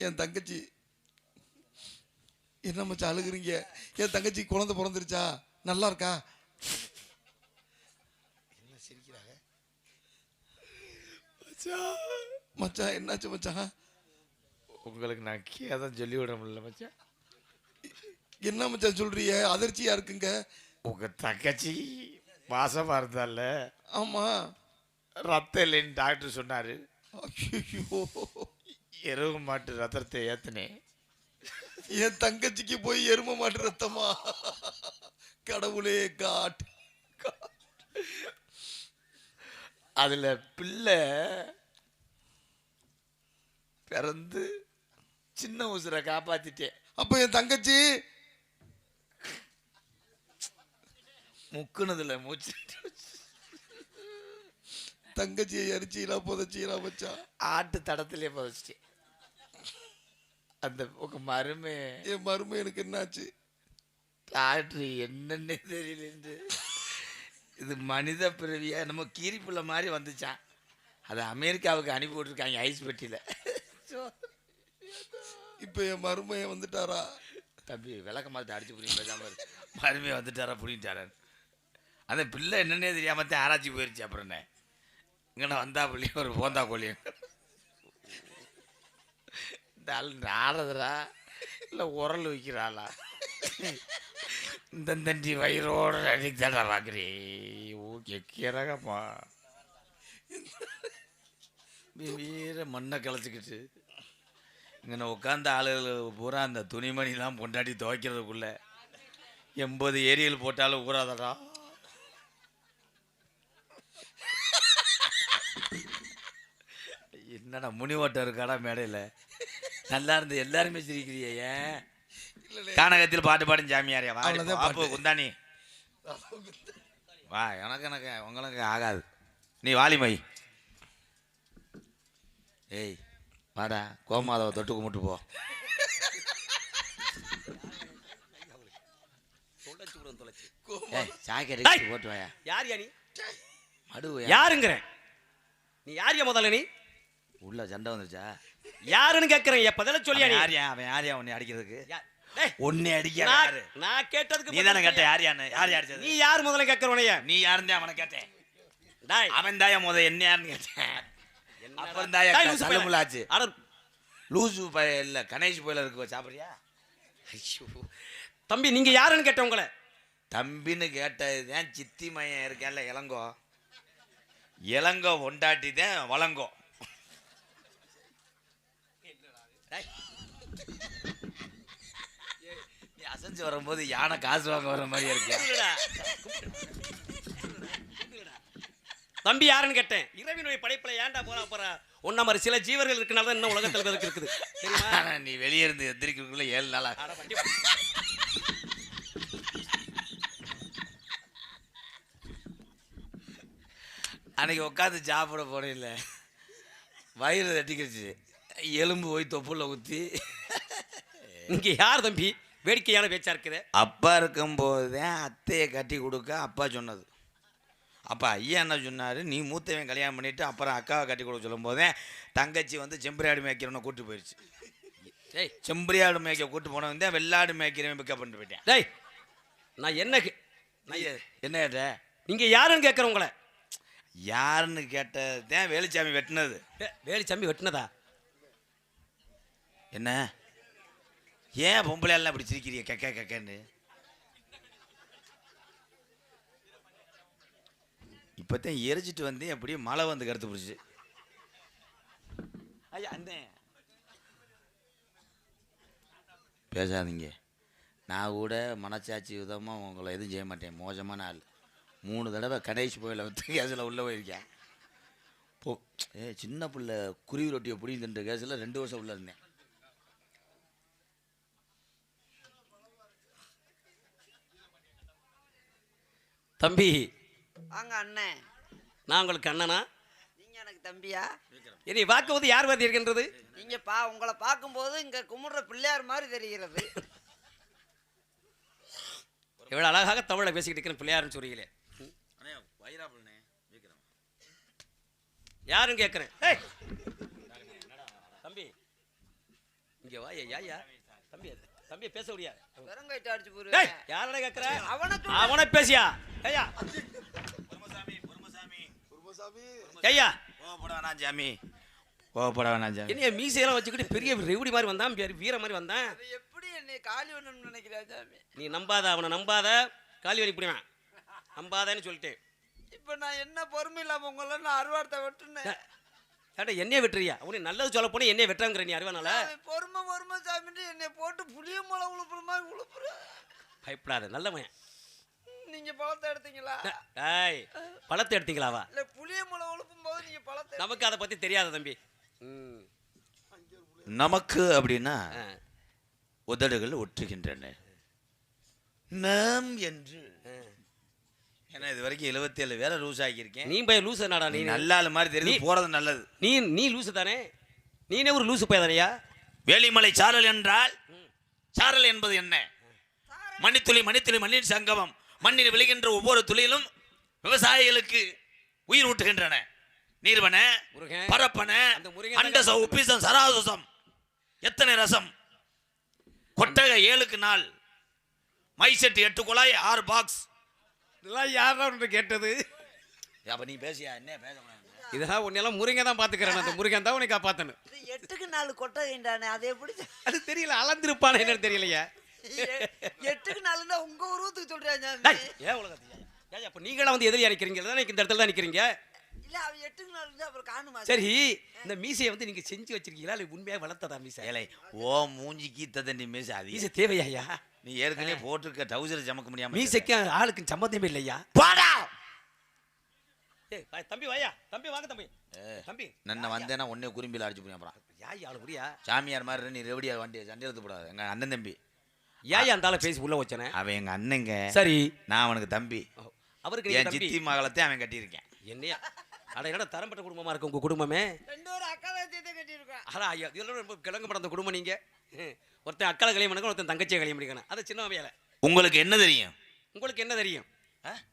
என் தங்கச்சி என்ன மச்சான் அழுகுறீங்க? என் தங்கச்சி குழந்தை பிறந்துருச்சா? நல்லா இருக்கா? என்ன சிரிக்கிறாங்க? மச்சான். மச்சான் என்னாச்சு மச்சான்? உங்களுக்கு நான் கேதான் சொல்லி விட முடியல மச்சான். என்ன மச்சான் சொல்றீங்க? அதிர்ச்சியா இருக்குங்க. உங்க தங்கச்சி மாசமா இருந்தால ஆமா. ரத்தம் இல்லைன்னு டாக்டர் சொன்னாரு. ஐயோ எருவு மாட்டு ரத்தத்தை ஏத்துனேன் என் தங்கச்சிக்கு போய் எரும மாட்டு ரத்தமா? கடவுளே காட். அதுல பிள்ளை பிறந்து சின்ன உசுரை காப்பாத்திட்டேன் அப்ப என் தங்கச்சி? முக்குனதுல மூச்சு. தங்கச்சியை எரிச்சீலா புதைச்சீலா மச்சான் ஆட்டு தடத்திலே புதைச்சிட்டேன் அந்த உங்க மருமே. என் மருமை எனக்கு என்னாச்சு? டாக்டர் என்னன்னே தெரியலன்று இது மனித பிறவியா? நம்ம கீரிப்புள்ள மாதிரி வந்துச்சான். அதை அமெரிக்காவுக்கு அனுப்பி விட்டுருக்காங்க ஐஸ் பெட்டியில். இப்ப என் மருமைய வந்துட்டாரா? தம்பி விளக்க மாதிரி அடிச்சு புரியும் பேசாம. மருமையை வந்துட்டாரா புடிங்கிட்டாரன் அந்த பிள்ளை என்னன்னே தெரியாம தான் ஆராய்ச்சி போயிருச்சு அப்புறம் என்ன? இங்கே வந்தா புள்ளியும் ஒரு போந்தா கோழியும் இந்த ஆள் நாடுறதுரா இல்லை உரல் வைக்கிறாளா இந்த தண்டி வயிறோட அன்னைக்கு தானே பார்க்குறே ஓகே கிறகப்பா வீர மண்ணை கிளச்சிக்கிட்டு இங்கே உட்காந்த ஆளுகள் பூரா அந்த துணிமணிலாம் பொண்டாட்டி துவைக்கிறதுக்குள்ள எண்பது ஏரியல் போட்டாலும் ஊறாதடா. என்னடா முனிவட்டம் இருக்காடா மேடையில்? நல்லா இருந்து எல்லாருமே சிரிக்கிறியே ஏன்? கானகத்தில் பாட்டு பாடும் ஜாமியாரியா பாப்பு. குந்தானி வா எனக்கு எனக்கு உங்களுக்கு ஆகாது. நீ வாலிமை. ஏய் வாடா கோமாதவை தொட்டு கும்பிட்டு போ. சாக்கெட். போட்டு வாயா. யார் யா நீ? மடு யாருங்கிறேன் நீ யார் முதல்ல நீ? உள்ள சண்டை வந்துருச்சா? யாருன்னு கேட்கிறேன் எப்ப சொல்லியா நீ? அவன் யாரியா அவன் யாரியா உன்னை அடிக்கிறதுக்கு? உன்னை அடிக்க நான் யாரு? நான் கேட்டதுக்கு நீ தானே பதில் கேட்ட சொல்லியா? யார் யாரு நீ யார் முதல்ல கேட்கிறவனைய நீ யாருந்தே அவனை கேட்டேன். டாய். அவன் தாயா முத என்ன யாருன்னு கேட்டேன். அப்புறம் தாயா. தள்ளுமுள்ளாச்சு அட, லூசு பய இல்ல கணேஷ் போயில இருக்கு சாப்பிடுறியா? ஐயோ. தம்பி நீங்க யாருன்னு கேட்டேன் உங்களை? தம்பின்னு கேட்டதுதான் சித்தி மையன் இருக்கேன்ல இளங்கோ. இளங்கோ ஒண்டாட்டி தான் வளங்கோ டேய், நீ அசைஞ்சு வரும்போது யானை காசு வாங்க வர மாதிரி கும்பிடுடா. தம்பி யாருன்னு கேட்டேன். இரவினுடைய படைப்புல ஏன்டா போறா போறா? உன்ன மாதிரி சில ஜீவர்கள் இருக்கனால தான் இன்னும் உலகத்துல இருக்குது. தெரியுமா? நீ வெளியே இருந்து எந்திரிக்கிறதுக்குள்ள ஏழு நாளா அன்னைக்கு உட்காந்து சாப்பிட போனேன்ல. வயிறு தட்டிக்கிடுச்சு. எலும்பு போய் தொப்புல ஊற்றி இங்க யார் தம்பி? வேடிக்கையான பேச்சா இருக்குது. அப்பா இருக்கும்போது அத்தையை கட்டி கொடுக்க அப்பா சொன்னது. அப்பா ஐயா என்ன சொன்னார்? நீ மூத்தவன் கல்யாணம் பண்ணிட்டு அப்புறம் அக்காவை கட்டி கொடுக்க சொல்லும் போதே தங்கச்சி வந்து செம்பரியாடு மேய்க்கிறவனை கூட்டு போயிடுச்சு டேய். செம்பரியாடு மேய்க்க கூட்டு போனவன் தான் வெள்ளாடு மேய்க்கிறவன் பிக்கப் பண்ணிட்டு போயிட்டேன். டேய் நான் என்ன நான் என்ன கேட்ட? நீங்க யாருன்னு கேட்கறேன் உங்களை. யாருன்னு கேட்டது தான் வேலுச்சாமி வெட்டினது. டேய், வேலி சம்பி வெட்டினதா? என்ன? ஏன் பொம்பளை எல்லாம் இப்படி சிரிக்கிறீங்க? கெக்க கெக்கன்னு இப்போத்தான் எரிச்சிட்டு வந்தேன் அப்படியே மழை வந்து கருத்து பிடிச்சி. ஐயா அண்ணன் பேசாதீங்க. நான் கூட மனச்சாட்சி விதமாக உங்களை எதுவும் செய்ய மாட்டேன். மோசமான ஆள். மூணு தடவை கணேஷ் போயில் வந்து கேஸில் உள்ளே போயிருக்கேன். போ ஏ சின்ன பிள்ளை குருவி ரொட்டியை பிடிங்கின்ற கேஸில் ரெண்டு வருஷம் உள்ளே இருந்தேன். தம்பி. வாங்க அண்ணன். நான் உங்களுக்கு அண்ணனா? நீங்க எனக்கு தம்பியா? என்னை பார்க்கும்போது யார் வாதி இருக்கின்றது? நீங்க பா உங்களை பார்க்கும்போது இங்க கும்பிடுற பிள்ளையார் மாதிரி தெரிகிறது. எவ்வளவு அழகாக தமிழை பேசிக்கிட்டு இருக்கிற பிள்ளையாருன்னு சொல்றீங்களே யாருன்னு கேட்குறேன் ஏய்! தம்பி. இங்க வா ஐயா ஐயா தம்பி தம்பி பேச முடியா வெறுங்கைட்டு அடிச்சு டேய் போடுவேன் யாரடா கேக்குற? அவனை அவனை பேசியா? ஐயா ஐயா கோவப்பட வேணாம் சாமி கோவப்பட வேணாம் சாமி என்னைய மீசையெல்லாம் வச்சுக்கிட்டு பெரிய ரெவுடி மாதிரி வந்தான் வீர மாதிரி வந்தான். எப்படி என்னை காலி பண்ணணும்னு நினைக்கிறா சாமி நீ நம்பாத அவனை நம்பாத. காலி வலி பிடிவான் நம்பாதன்னு சொல்லிட்டேன் இப்ப நான் என்ன பொறுமை இல்லாம உங்களை நான் அருவார்த்தை வெட்டுனேன்? ஏன்டா என்னைய வெட்டுறியா? உனக்கு நல்லது சொல்ல போனா என்னைய வெட்டுறாங்கிற நீ அறிவானால பொறுமை பொறுமை சாமிட்டு என்னை போட்டு புளிய மலை உழுப்புற மாதிரி உழுப்புற. பயப்படாத நல்லவன். நீங்க பழத்தை எடுத்தீங்களா? ஏய் பழத்தை எடுத்தீங்களாவா இல்ல புளிய மலை உழுப்பும் போது நீங்க பழத்தை நமக்கு அதை பத்தி தெரியாத தம்பி. ம். நமக்கு அப்படின்னா. உதடுகள் ஒற்றுகின்றன நாம் என்று. ஏன்னா இது வரைக்கும் எழுபத்தி ஏழு வேலை லூஸ் ஆக்கியிருக்கேன் நீ போய் லூசு நாடா நீ. நல்ல மாதிரி தெரியுது நீ- போறது நல்லது. நீ நீ லூசு தானே? நீனே ஒரு லூசு போயதானையா வேலிமலை சாரல் என்றால் சாரல் என்பது என்ன? மணித்துளி மணித்துளி மண்ணின் சங்கமம். மண்ணில் விளைகின்ற ஒவ்வொரு துளியிலும் விவசாயிகளுக்கு உயிர் ஊட்டுகின்றன. நீர்வன முருகன். பரப்பன அந்த முருகன் அண்டச தான் உப்பிசம் சராசுசம் எத்தனை ரசம்? கொட்டக ஏழுக்கு நாள் மை செட்டு எட்டு குழாய் ஆறு பாக்ஸ் இதெல்லாம் யாரா ஒன்று கேட்டது? அப்ப நீ பேசியா? என்ன பேச இதெல்லாம் உன்னெல்லாம் முருகன் தான் பாத்துக்கிறேன் அந்த முருகன் தான் உனக்கு காப்பாத்தணும். எட்டுக்கு நாலு கொட்டகைண்டானே அது எப்படி அது தெரியல அளந்திருப்பான என்னன்னு தெரியலையா. எட்டுக்கு நாலுன்னா உங்க உருவத்துக்கு சொல்றேன் ஏன் உலகத்தையா ஏன் அப்ப நீங்களா வந்து எதிரியா நிக்கிறீங்க தான் இந்த இடத்துல தான் நிக்கிறீங்க? இல்ல அவன் எட்டுக்கு நாலு இருந்தா அப்புறம் காணுமா? சரி இந்த மீசையை வந்து நீங்க செஞ்சு வச்சிருக்கீங்களா? இல்லை உண்மையா வளர்த்ததா மீசை? ஏலை ஓ மூஞ்சிக்கு தண்ணி மீச அது. மீசை தேவையா நீ ஏற்கனவே போட்டிருக்க டவுசர் சமக்க முடியாம மீசைக்கு ஆளுக்கு சம்மந்தமே இல்லையா? போடா! தம்பி வாயா தம்பி வாங்க தம்பி. தம்பி நன்ன வந்தேன்னா உன்னை குறும்பியில் அடிச்சு போய் அப்புறம். யாய் ஆளு புரியா சாமியார் மாதிரி நீ ரெவடியா வண்டி சண்டை எடுத்து போடாது. எங்க அண்ணன் தம்பி. யாய் அந்த ஆளை பேசி உள்ள வச்சனே? அவன் எங்க அண்ணங்க. சரி. நான் அவனுக்கு தம்பி. அவருக்கு என் தம்பி. சித்தி மகளத்தை அவன் கட்டியிருக்கேன். என்னையா? அட என்னடா தரம்பட்ட குடும்பமா இருக்கு உங்க குடும்பமே? ரெண்டு ஒரு அக்கா கட்டியிருக்கேன். அடா ஐயா இதெல்லாம் ரொம்ப கிழங்கு படந்த குடும்பம் நீங்க. ஒருத்தன் அக்கால கல்யாணம் பண்ணிக்கணும் ஒருத்தன் தங்கச்சியை கல்யாணம் பண்ணிக்கணும் அது சின்ன வேலை உங்களுக்கு என்ன தெரியும்? உங்களுக்கு என்ன தெரியும்?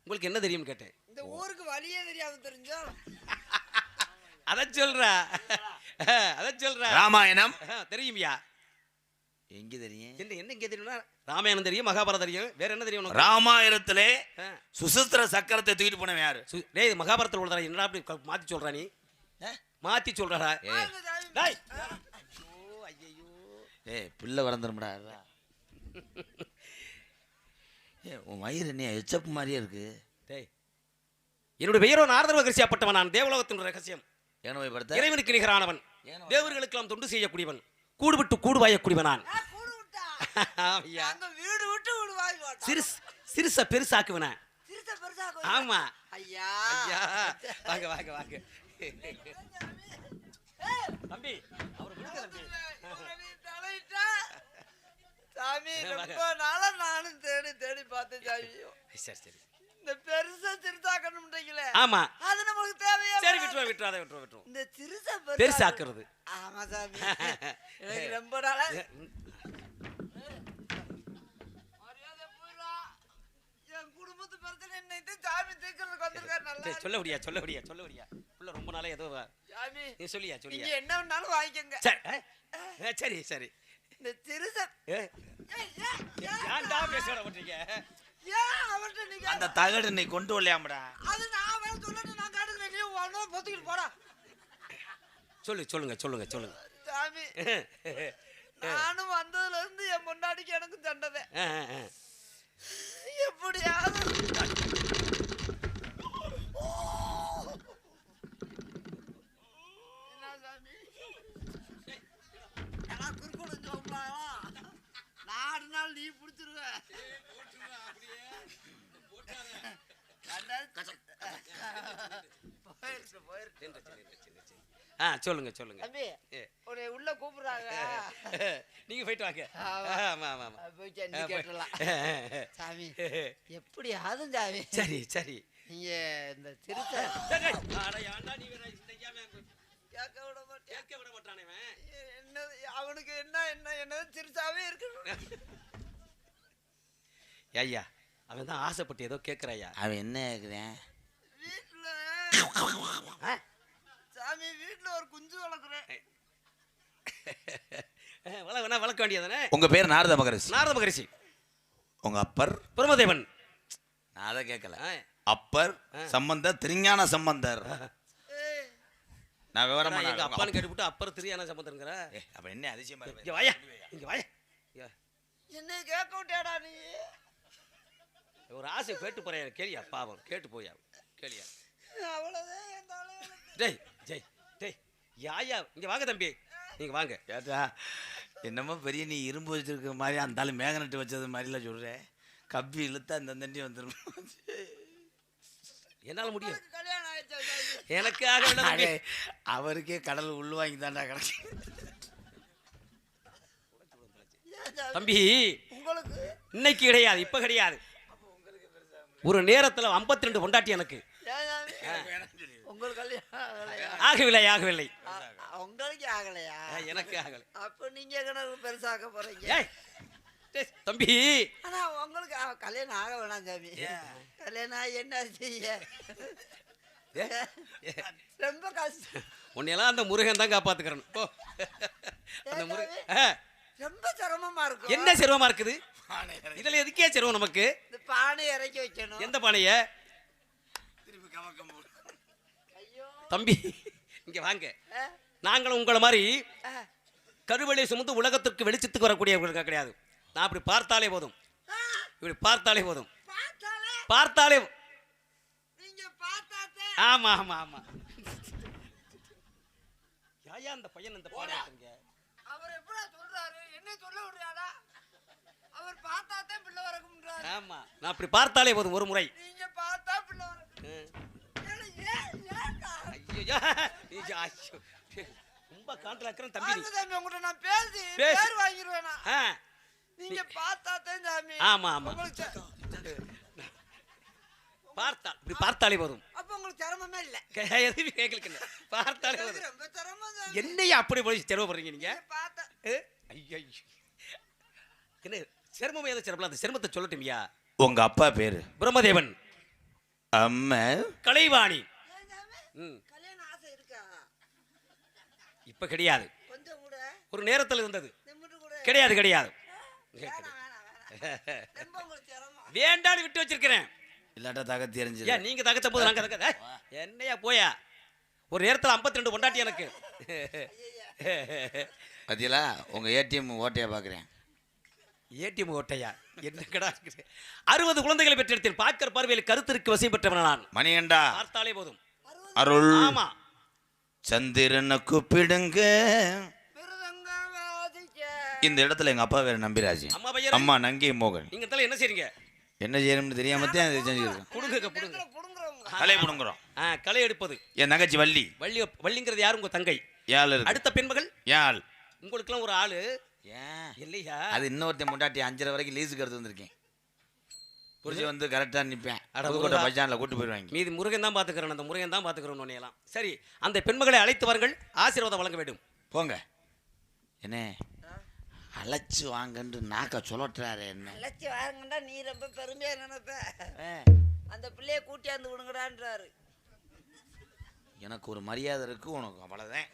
உங்களுக்கு என்ன தெரியும்னு கேட்டேன். இந்த ஊருக்கு வழியே தெரியாம தெரிஞ்சா? அத சொல்றா. அத சொல்றா. ராமாயணம். தெரியுமியா? எங்க தெரியும்? என்ன என்ன இங்க தெரியும்னா ராமாயணம் தெரியும் மகாபாரதம் தெரியும். வேற என்ன தெரியும் உனக்கு? ராமாயணத்திலே. சுசித்திர சக்கரத்தை தூக்கிட்டு போனவன் யாரு? சு- டேய் இது மகாபாரதத்தில் உள்ளதா என்னடா அப்படி மாத்தி சொல்றா நீ? மாத்தி சொல்றா ஏய் டேய். ஐயோ ஐயோ ஏய் பிள்ளை வளர்ந்துரும்டா ஏ உன் வயிறு என்ன எச்சப்பு மாதிரியே இருக்கு? டேய். என்னுடைய பெயரோ நாரதர்வ கரிசியாப்பட்டவன் நான் தேவலோகத்தின் ரகசியம். போய் படுத்த? இறைவனுக்கு நிகரானவன். தேவர்களுக்கெல்லாம் தொண்டு செய்யக்கூடியவன். கூடு விட்டு கூடு வாயக்கூடியவன் நான் கூடு விட்டா ஆமையா. அங்க வீடு விட்டு சிறுஸ் சிறுச பெருசாக்குவன. சிறுத்த பெருசா ஆமா. ஐயா. ஐயா. வாங்க வாங்க வாங்க. தம்பி அவர்? சாமி ரொம்ப நாளா நானும் தேடி தேடி பார்த்தேன் சாமி. சரி சரி. இந்த பெருசா சிறுசாக்கணும்ன்றீங்களே ஆமா. அது நம்மளுக்கு தேவையா சரி விட்டுருவோம் விட்டுருவோம் அதை விட்டுருவோம் விட்டுருவோம் இந்த சிறுசா பெருசாக்குறது. ஆமா சாமி. எனக்கு ரொம்ப நாளா சொல்ல முடியா சொல்ல முடியா சொல்ல முடியா உள்ள ரொம்ப நாளா ஏதோ நீ சொல்லியா சொல்லியா? என்ன வேணாலும் வாங்கிக்கோங்க. சரி சரி சரி. இந்த ஏன், ஏன்டா பேச மாட்டீங்க ஏன் அவர்ட்ட நீங்க அந்த தகடு நீ கொண்டு வரலையாமடா அது நான் வேற சொல்லிட்டு நான் காட்டுக்கிறேன் நீ ஒன்னும் பொத்துக்கிட்டு போடா சொல்லு சொல்லுங்க சொல்லுங்க சொல்லுங்க சாமி நானும் வந்ததுல இருந்து என் முன்னாடிக்கு எனக்கு ஆ. எப்படியாவது? நாலு நாள் நீ பிடிச்சிருவ. ஆ சொல்லுங்க சொல்லுங்க. தம்பி. உன்னை உள்ள கூப்பிடுறாங்க. நீங்க போயிட்டு வாங்க. ஆமா. ஆமா ஆமா போய் செஞ்சு கேட்டுடலாம். சாமி எப்படி ஆதும் சாமி. சரி சரி. நீங்க இந்த திருத்த கேட்க விட மாட்டேன். கேட்க விட மாட்டானே. என்ன அவனுக்கு என்ன என்ன என்ன திருச்சாவே இருக்கணும். ஐயா அவன் தான் ஆசைப்பட்டு ஏதோ கேட்கிறாயா அவன் என்ன கேக்குறேன்? வீட்டுல சாமி வீட்டுல ஒரு குஞ்சு வளர்க்குறேன். வள மறக்க வேண்டியதானே? உங்க பேர் நாரத மகரிஷி. நாரத மகரிஷி. உங்க அப்பர்? பிரம்மதேவன். நான் அதை கேட்கல. அப்பர் சம்பந்தர் திருஞான சம்பந்தர். நான் விவரமா எங்க அப்பான்னு கேட்டுவிட்டு அப்புறம் தெரியான சம்பந்தங்கிற ஏய், அப்ப என்ன அதிசயமா இருக்கு? இங்க வாயா. இங்க வாயா. என்னை கேட்க விட்டியாடா நீ? ஒரு ஆசை கேட்டு போறேன் கேளியா பாவம். கேட்டு போயா கேளியா. டேய் ஜெய் டேய் யாயா? இங்க வாங்க தம்பி. நீங்க வாங்க. கேட்டா என்னமோ பெரிய நீ இரும்பு வச்சிருக்க மாதிரி அந்த ஆளு மேகனட்டு வச்சது மாதிரிலாம் சொல்ற. கப்பி இழுத்தா இந்த தண்டி வந்துடும் என்னால முடியும். கல்யாணம் ஆயிடுச்சா சாமி? எனக்கு ஆக வேண்டாம் தம்பி. அடே, அவருக்கே கடல் உள்ள வாங்கி தாண்டா கிடக்கு? தம்பி உங்களுக்கு? இன்னைக்கு கிடையாது இப்ப கிடையாது. ஒரு நேரத்துல 52 ரெண்டு பொண்டாட்டி எனக்கு. ஆகவில்லை ஆகவில்லை. உங்களுக்கு ஆகலையா? எனக்கு ஆகலை. அப்ப நீங்க கிணறு பெருசாக்க போறீங்க? தம்பி. ஆனா உங்களுக்கு கல்யாணம் ஆக வேணாம் சாமி. கல்யாணம் என்ன செய்ய? ரொம்ப கஷ்டம். உன்னையெல்லாம் அந்த முருகன் தான் காப்பாத்துக்கிறேன் அந்த முருகன் ரொம்ப சிரமமா இருக்கும். என்ன சிரமமா இருக்குது? இதுல எதுக்கே சிரமம் நமக்கு? இந்த பானை இறக்கி வைக்கணும். எந்த பானைய? ஐயோ. தம்பி இங்க வாங்க. நாங்களும் உங்களை மாதிரி கருவெளி சுமந்து உலகத்திற்கு வெளிச்சத்துக்கு வரக்கூடியவர்கள் கிடையாது. நான் அப்படி பார்த்தாலே போதும். இப்படி பார்த்தாலே போதும். பார்த்தாலே? பார்த்தாலே நீங்க பார்த்தாத்தே. ஆமா ஆமா ஆமா. யாயா அந்த பையன் அவர் எப்படா சொல்ல விடுறாடா அவர் பார்த்தாத்தே பிள்ளை வரக்கும்ன்றாரு. ஆமா. நான் அப்படி பார்த்தாலே போதும் ஒரு முறை. நீங்க பார்த்தா பிள்ளை. ரொம்ப காண்டில் இருக்கிறேன் தம்பி சாமி உங்கள்ட்ட நான் பேசி. பேர் வாங்கிடுவேனா? நீங்க பார்த்தாத்தே சாமி. ஆமா, ஆமா. பார்த்தா இப்படி பார்த்தாலே போதும். அப்ப உங்களுக்கு சிரமமே இல்ல. எதுவுமே கேட்கல. பார்த்தாலே போதும். என்னையா அப்படி போய் சிரமப்படுறீங்க நீங்க? பார்த்தா? ஐயோ. என்ன சிரமம் ஏதோ சிரமம் அந்த சிரமத்தை சொல்லட்டுமியா? உங்க அப்பா பேரு? பிரம்மதேவன். அம்மா. கலைவாணி. இப்ப கிடையாது. ஒரு நேரத்தில் இருந்தது. கிடையாது கிடையாது. வேண்டான்னு விட்டு வச்சிருக்கிறேன். இல்லாட்டா தகத்தி எறிஞ்சிரு. ஏன் நீங்க தகத்த போது நாங்க ஏய், என்னையா போயா? ஒரு நேரத்தில் 52 ரெண்டு பொண்டாட்டி எனக்கு. பாத்தீங்களா? உங்க ஏடிஎம் ஓட்டையா பாக்குறேன். ஏடிஎம் ஓட்டையா? என்ன கடா இருக்குது? அறுபது குழந்தைகளை பெற்றெடுத்தேன். பார்க்கிற பார்வையில் கருத்திற்கு வசை பெற்றவன் நான். மணிகண்டா. பார்த்தாலே போதும். அருள். ஆமா. சந்திரனை கூப்பிடுங்க. இந்த இடத்துல எங்க அப்பா வேற நம்பிராஜ். அம்மா பையன். அம்மா நங்கை மோகன். நீங்க தலை என்ன செய்றீங்க? என்ன செய்யணும்னு தெரியாம தான் இதை செஞ்சுருக்கேன் புடுங்க புடுங்க கலை புடுங்குறோம். களை எடுப்பது. என் தங்கச்சி வள்ளி. வள்ளி வள்ளிங்கிறது யார்? உங்க தங்கை. யாழ் அடுத்த பெண்மகள் யாழ் உங்களுக்குலாம் ஒரு ஆளு. ஏன்? இல்லையா? அது இன்னொருத்தன் முண்டாட்டி அஞ்சரை வரைக்கும் லீஸுக்கு எடுத்து வந்திருக்கேன். புரிச்சு வந்து கரெக்டாக நிற்பேன் அட புதுக்கோட்டை. பஸ் ஸ்டாண்டில் கூட்டு போயிடுவாங்க. மீதி முருகன் தான் பாத்துக்கிறேன் அந்த முருகன் தான் பாத்துக்கிறோம் உன்னையெல்லாம் சரி அந்த பெண்மகளை அழைத்து வாருங்கள். ஆசீர்வாதம் வழங்க வேண்டும். போங்க. என்ன? அழைச்சு வாங்கன்னு நாக்க சொல்லட்டுறாரு என்ன? அழைச்சி வாங்கண்டா நீ ரொம்ப பெருமையா நினைப்ப. அந்த பிள்ளைய கூட்டியாந்து விடுங்கடான்றாரு. எனக்கு ஒரு மரியாதை இருக்கு உனக்கு அவ்வளோதான்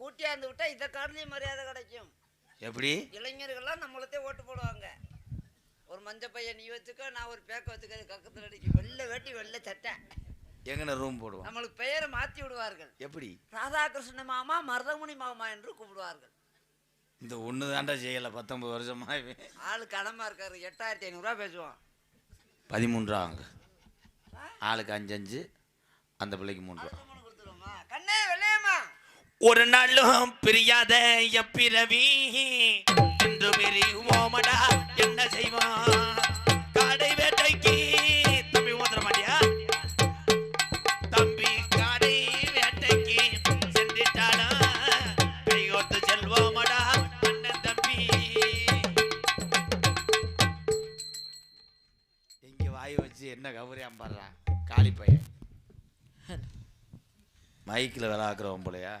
கூட்டியாந்து விட்டா இதை காட்டிலையும் மரியாதை கிடைக்கும். எப்படி? இளைஞர்கள்லாம் நம்மளத்தே ஓட்டு போடுவாங்க. ஒரு மஞ்ச பையன் நீ வச்சுக்க நான் ஒரு பேக்க வச்சுக்க கக்கத்தில் அடிக்கும் வெள்ளை வேட்டி வெள்ளை சட்டை. எங்கன ரூம் போடுவோம் நம்மளுக்கு பெயரை மாற்றி விடுவார்கள். எப்படி? ராதாகிருஷ்ண மாமா மருதமுனி மாமா என்று கூப்பிடுவார்கள். இந்த ஒன்று தாண்டா செய்யலை பத்தொன்பது வருஷமா. ஆளு கடமா இருக்காரு. எட்டாயிரத்தி ஐநூறுரூவா பேசுவான். பதிமூன்று ரூபா அங்கே ஆளுக்கு அஞ்சு அஞ்சு. அந்த பிள்ளைக்கு மூணு ரூபா ஒரு நாளும் பிரியாத எப்பிரவி இன்று பிரிவோமடா என்ன செய்வோம் காடை வேட்டைக்கு தம்பி ஊத்துற மாட்டியா தம்பி காடை வேட்டைக்கு சென்றிட்டாலும் கைகோத்து செல்வோமடா அண்ணன் தம்பி. இங்க வாய் வச்சு என்ன கௌரியாம் பாடுறா? காளி பையன். மைக்கில் வேலை ஆக்குறவன் போலையா?